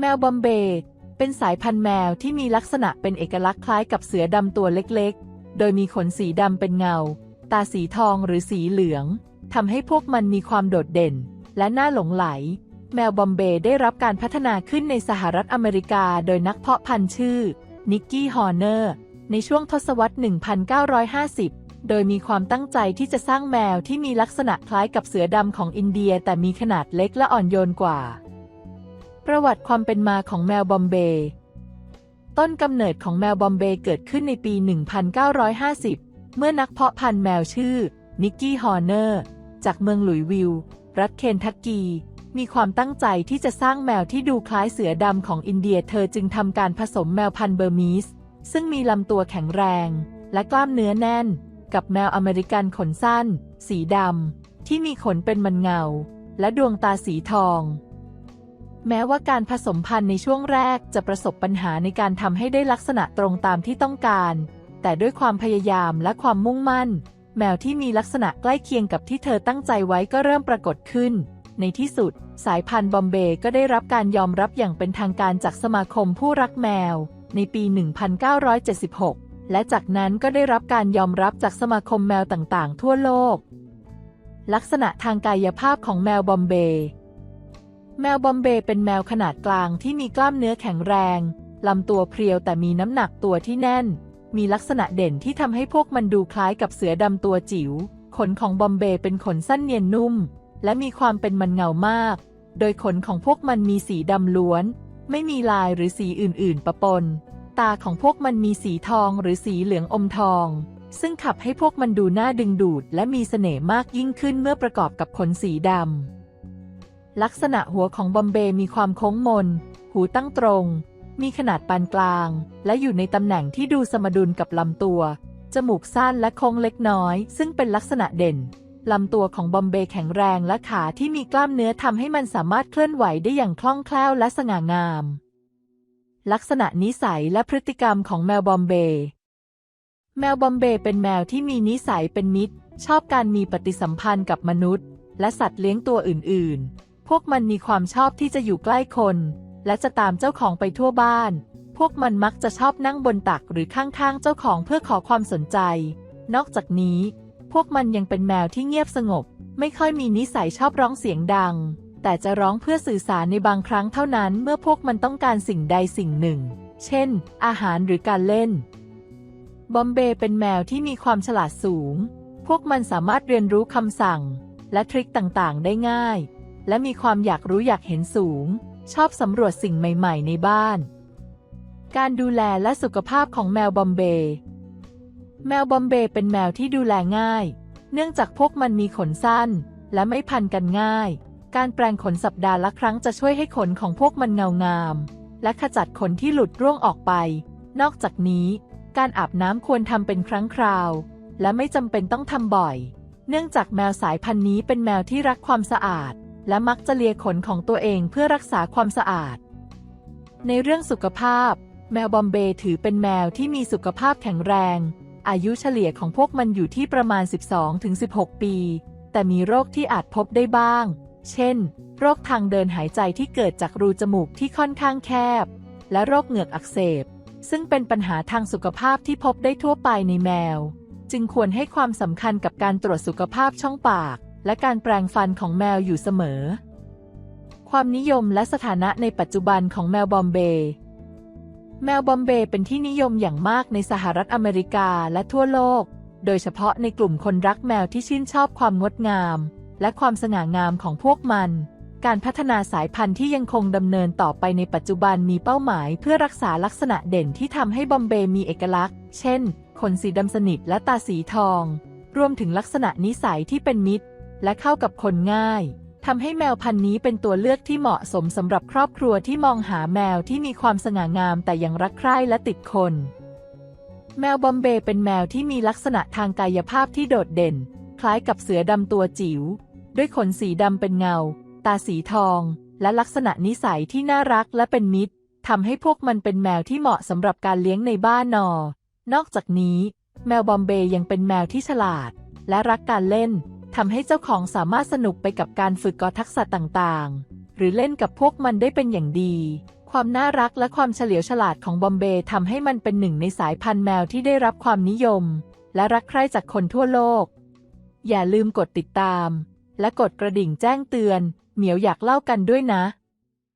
แมวบอมเบย์เป็นสายพันธุ์แมวที่มีลักษณะเป็นเอกลักษณ์คล้ายกับเสือดำตัวเล็กๆ โดยมีขนสีดำเป็นเงา ตาสีทองหรือสีเหลืองทำให้พวกมันมีความโดดเด่น และน่าหลงไหล แมวบอมเบย์ได้รับการพัฒนาขึ้นในสหรัฐอเมริกาโดยนักเพาะพันธุ์ชื่อ นิกกี้ฮอร์เนอร์ ในช่วงทศวรรษ 1950 โดยมีความตั้งใจที่จะสร้างแมวที่มีลักษณะคล้ายกับเสือดำของอินเดีย แต่มีขนาดเล็กและอ่อนโยนกว่า ประวัติความเป็นมาของแมวบอมเบย์ต้นกำเนิดของแมวบอมเบย์เกิดขึ้นในปี 1950 เมื่อนักเพาะพันธุ์แมวชื่อ นิกกี้ฮอร์เนอร์ จากเมืองหลุยวิลล์รัฐเคนทักกี มีความตั้งใจที่จะสร้างแมวที่ดูคล้ายเสือดำของอินเดียเธอจึงทำการผสมแมวพันธุ์เบอร์มีส ซึ่งมีลำตัวแข็งแรง และกล้ามเนื้อแน่น กับแมวอเมริกันขนสั้น สีดำที่มีขนเป็นมันเงา และดวงตาสีทอง แม้ว่าการผสมพันธุ์ในช่วงแรกจะประสบปัญหาในการทำให้ได้ลักษณะตรงตามที่ต้องการ แต่ด้วยความพยายามและความมุ่งมั่น แมวที่มีลักษณะใกล้เคียงกับที่เธอตั้งใจไว้ก็เริ่มปรากฏขึ้น ในที่สุด สายพันธุ์บอมเบย์ก็ได้รับการยอมรับอย่างเป็นทางการจากสมาคมผู้รักแมว ในปี 1976 และจากนั้นก็ได้รับการยอมรับจากสมาคมแมวต่างๆ ทั่วโลก ลักษณะทางกายภาพของแมวบอมเบย์ แมวบอมเบย์เป็นแมวขนาดกลางที่มีกล้ามเนื้อแข็งแรง ลำตัวเพรียวแต่มีน้ำหนักตัวที่แน่น มีลักษณะเด่นที่ทำให้พวกมันดูคล้ายกับเสือดำตัวจิ๋ว ขนของบอมเบย์เป็นขนสั้นเนียนนุ่ม และมีความเป็นมันเงามาก โดยขนของพวกมันมีสีดำล้วน ไม่มีลายหรือสีอื่น ๆ ปะปน ตาของพวกมันมีสีทองหรือสีเหลืองอมทอง ซึ่งขับให้พวกมันดูน่าดึงดูด และมีเสน่ห์มากยิ่งขึ้นเมื่อประกอบกับขนสีดำ ลักษณะหัวของบอมเบย์มีความโค้งมน หูตั้งตรง มีขนาดปานกลาง และอยู่ในตำแหน่งที่ดูสมดุลกับลำตัว จมูกสั้นและโค้งเล็กน้อย ซึ่งเป็นลักษณะเด่น ลำตัวของบอมเบย์แข็งแรงและขาที่มีกล้ามเนื้อทำให้มันสามารถเคลื่อนไหวได้อย่างคล่องแคล่วและสง่างาม ลักษณะนิสัยและพฤติกรรมของแมวบอมเบย์แมวบอมเบย์เป็นแมวที่มีนิสัยเป็นมิตร ชอบการมีปฏิสัมพันธ์กับมนุษย์ และสัตว์เลี้ยงตัวอื่น ๆ พวกมันมีความชอบที่จะอยู่ใกล้คน และจะตามเจ้าของไปทั่วบ้าน พวกมันมักจะชอบนั่งบนตักหรือข้างๆ เจ้าของเพื่อขอความสนใจ นอกจากนี้ พวกมันยังเป็นแมวที่เงียบสงบ ไม่ค่อยมีนิสัยชอบร้องเสียงดัง แต่จะร้องเพื่อสื่อสารในบางครั้งเท่านั้น เมื่อพวกมันต้องการสิ่งใดสิ่งหนึ่ง เช่น อาหารหรือการเล่น บอมเบย์เป็นแมวที่มีความฉลาดสูง พวกมันสามารถเรียนรู้คำสั่ง และทริคต่างๆ ได้ง่าย และมีความอยากรู้อยากเห็นสูง ชอบสำรวจสิ่งใหม่ ๆ ในบ้าน การดูแลและสุขภาพของแมวบอมเบย์แมวบอมเบย์เป็นแมวที่ดูแลง่าย เนื่องจากพวกมันมีขนสั้น และไม่พันกันง่าย การแปรงขนสัปดาห์ละครั้งจะช่วยให้ขนของพวกมันเงางาม และขจัดขนที่หลุดร่วงออกไป นอกจากนี้ การอาบน้ำควรทำเป็นครั้งคราว และไม่จำเป็นต้องทำบ่อย เนื่องจากแมวสายพันธุ์นี้เป็นแมวที่รักความสะอาด และมักจะเลียขนของตัวเองเพื่อรักษาความสะอาด ในเรื่องสุขภาพ แมวบอมเบย์ถือเป็นแมวที่มีสุขภาพแข็งแรง อายุเฉลี่ยของพวกมันอยู่ที่ประมาณ 12-16 ปี แต่มีโรคที่อาจพบได้บ้าง เช่น โรคทางเดินหายใจที่เกิดจากรูจมูกที่ค่อนข้างแคบ และโรคเหงือกอักเสบ ซึ่งเป็นปัญหาทางสุขภาพที่พบได้ทั่วไปในแมว จึงควรให้ความสำคัญกับการตรวจสุขภาพช่องปาก และการแปรงฟันของแมวอยู่เสมอ ความนิยมและสถานะในปัจจุบันของแมวบอมเบย์แมวบอมเบย์เป็นที่นิยมอย่างมากในสหรัฐอเมริกาและทั่วโลก โดยเฉพาะในกลุ่มคนรักแมวที่ชื่นชอบความงดงาม และความสง่างามของพวกมัน การพัฒนาสายพันธุ์ที่ยังคงดำเนินต่อไปในปัจจุบันมีเป้าหมายเพื่อรักษาลักษณะเด่นที่ทำให้บอมเบย์มีเอกลักษณ์ เช่น ขนสีดำสนิทและตาสีทอง รวมถึงลักษณะนิสัยที่เป็นมิตร และเข้ากับคนง่ายทำให้แมวพันธุ์นี้เป็นตัวเลือกที่เหมาะสมสำหรับครอบครัวที่มองหาแมวที่มีความสง่างามแต่ยังรักใคร่และติดคน แมวบอมเบย์เป็นแมวที่มีลักษณะทางกายภาพที่โดดเด่น คล้ายกับเสือดำตัวจิ๋ว ด้วยขนสีดำเป็นเงา ตาสีทอง และลักษณะนิสัยที่น่ารักและเป็นมิตรทำให้พวกมันเป็นแมวที่เหมาะสำหรับการเลี้ยงในบ้านนอ นอกจากนี้ แมวบอมเบย์ยังเป็นแมวที่ฉลาด และรักการเล่น ทำให้เจ้าของสามารถสนุกไปกับการฝึกกอทักษะต่างๆ หรือเล่นกับพวกมันได้เป็นอย่างดี ความน่ารักและความเฉลียวฉลาดของบอมเบย์ทำให้มันเป็นหนึ่งในสายพันธุ์แมวที่ได้รับความนิยม และรักใคร่จากคนทั่วโลก อย่าลืมกดติดตาม และกดกระดิ่งแจ้งเตือน เหมียวอยากเล่ากันด้วยนะ